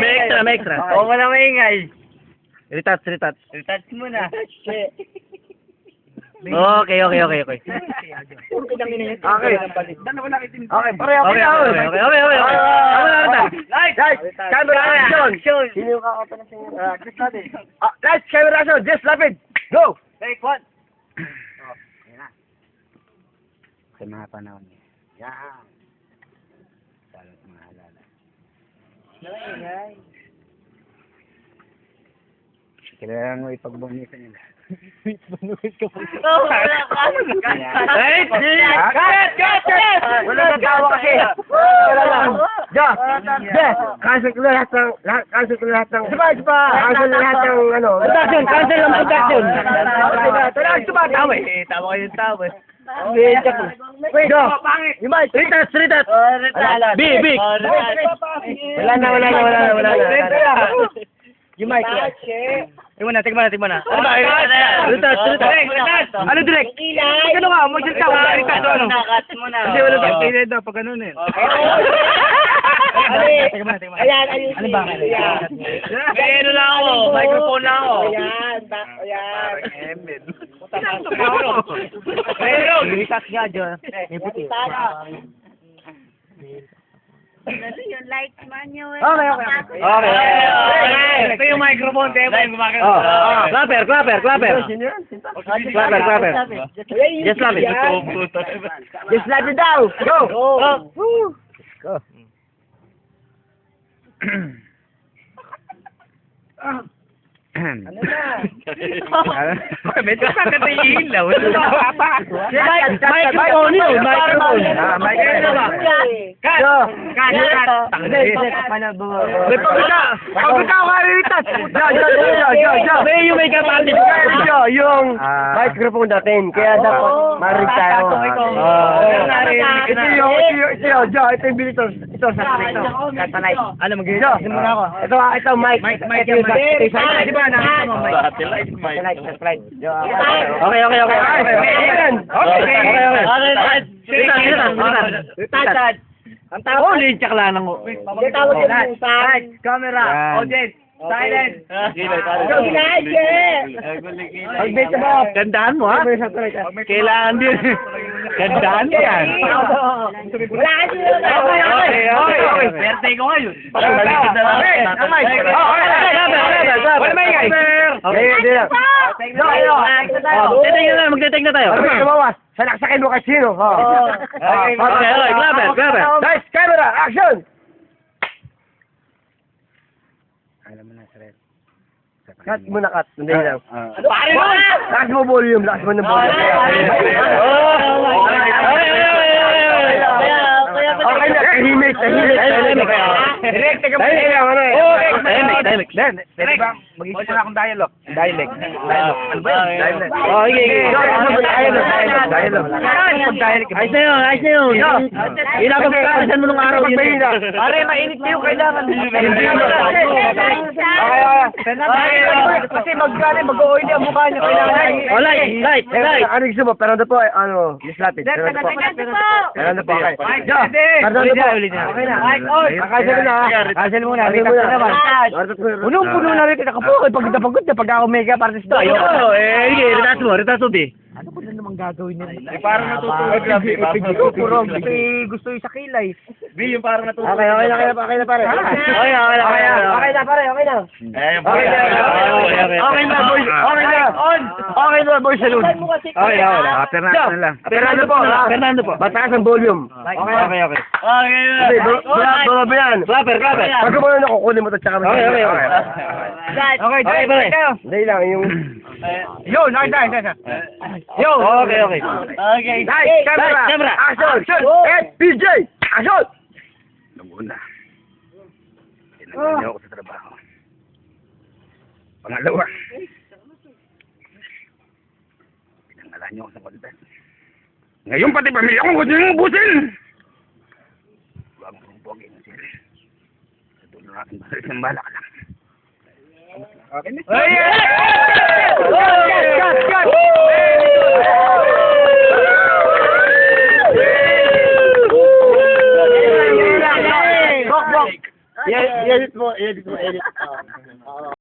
may extra, may extra. Oo, wala maingay. Retouch, retouch. Retouch mo na. Okay, okay, okay, okay. Okay. Okay, pare, Okay, okay, okay, okay, okay, okay. Tama na, tama. Guys, camera action! Sino yung kakapa na just lapid. Guys, camera action, just lapid. Go! Take one. Sa mga panahon niya. Yan. Salot mga halala. Kailangan mo ipagbunisan nila. Oo, wala ka. Right? Cut! Cut! Cut! Wala nang tawa kasi. Wala lang. Ja! Ja! Cancel ko na lahat ng... lahat- Cancel ko na lahat ng... Diba, diba? Cancel na lahat ng ano... Production, cancel ang production. Tara, diba? Tawa eh. Tama kayo tawa. Wait, check mo. Wait, Jo! Yung mic! Retouch, retouch. Oh. Oh. Wala na, wala na, wala na, wala na. Yung mic. Tingnan na, tingnan na, tingnan na. Ano ba? Retouch, retouch. Ano direct? Ano ka? Mag-shit ka. Retouch, ano? Mo. Kasi wala ka. Kaya daw, pag ganun eh. Tingnan mo na, tingnan mo na. Ayan, ayun. Ano ba? Ayan. May ano lang ako. Microphone lang ako. Ayan, ba- ayan. Meron. Retouch nga, John. May puti. Ano yung light man yun? Okay, okay, okay. Okay. Ito yung microphone. Tayo pa yung gumagano. Oh, oh. Clapper, clapper, clapper. Clapper, clapper. Just love it. Just let it down. Go. Go. Go. Ano na? Medyo sakit na yung ilaw. Mic- Microphone yun, microphone. Microphone. Cut. Cut. Cut. May pagkita. Pagkita ko karitas. Jo, jo, jo, jo, jo. May yung may kapatid. Jo, yung microphone natin. Kaya dapat marinig tayo. Ah. Ito yung, ito yung, ito yung, Jo, ito yung bilitor. Ito, sa ito. Satellite. Ano, mag Jo, muna ako. ito, ito, mic. Mic, mic Ito yung yan, mic. ito yung satellite. Di ba, nakita mo, mic? Satellite mic. Satellite, satellite. Jo, Okay, okay, okay. Okay, Okay, okay. okay. Okay. Retouch, retouch, retouch. Retouch. Ang tawag. Oh, lind check lang ko. Hindi tawag yung Light. Camera. Audience. Silent. Go, ginaya! Pag-base mo. Gandaan mo, ha? Ah. Kailangan din. Gandaan mo yan. Wala. Okay, okay, okay, okay. Birthday ko ngayon. Pagbalik na lang. Okay. Oh, okay, okay, okay, okay, okay. Wala. Okay. Hindi, lang. Oh, Magdetect na tayo, magdetect na tayo. Ano ba lumawas? Salaksakin mo kasi sino? Oh. Okay, okay, clapper, clapper. Guys, camera, action! Alam mo na, Sir. Cut mo na cut. Hindi lang. Pare mo! Lakas mo volume, lakas mo ng volume. Tahimik, tahimik, tahimik. Direct, ano eh. Tahimik, tahimik. Then, pwede ba? Mag-isip na akong dialogue. Dialect. Ano ba yun? Dialect. Oh, sige, sige. Dialogue, dialogue, dialogue. Ayos na yun, ayos na yun. Mo nung araw. yun. Pare, mainit na yung kailangan. Hindi. Okay, okay. Kasi mag-gani, mag-oily ang mukha niya. Oh, light, light, light. Ano gusto mo? Pero ano po, ano, just lapid. Pero ano po? Pero ano po, okay. Jo, pero ano po? Okay na. Kakansel mo na. Cancel muna, Cancel retouch mo na naman. Punong-puno na rin kita kapag pag napagod na pag ako artist to. Ayoko. Eh, sige, retouch mo, retouch mo, di. Parang natutulog lang. Puro gusto, gusto yung sa kilay. B, yung parang natutulog. Okay, okay na, okay na, okay na pare. Okay, okay na, Okay na, okay na pare, okay na. Eh, yung Okay na, okay na, boys. Okay na. On. Okay na, boys. Salud. Okay, okay. Ah, Fernando na lang. Fernando po. ha? Fernando po. Mataas ang volume. Okay, okay, okay. Okay. Hindi, bro, bro, bro, yan. Clapper, clapper. Pag mo na kukunin mo to tsaka Okay, okay, okay. Okay, Okay, pare. Hindi lang, yung... Yo, nice, nice, nice. Yo. Okay, okay. Okay. Nice, camera. Camera. Action. And PJ. Action. Nung una, tinanggal niyo ako sa trabaho. Pangalawa, Ngayon pati pamilya ko gusto nang ubusin. Huwag mong bogin ang sila. Ito na natin balik ng balak lang. Okay na. Hey! Cut! Cut! Cut! Yes, yes, it's more, edit mo, edit mo.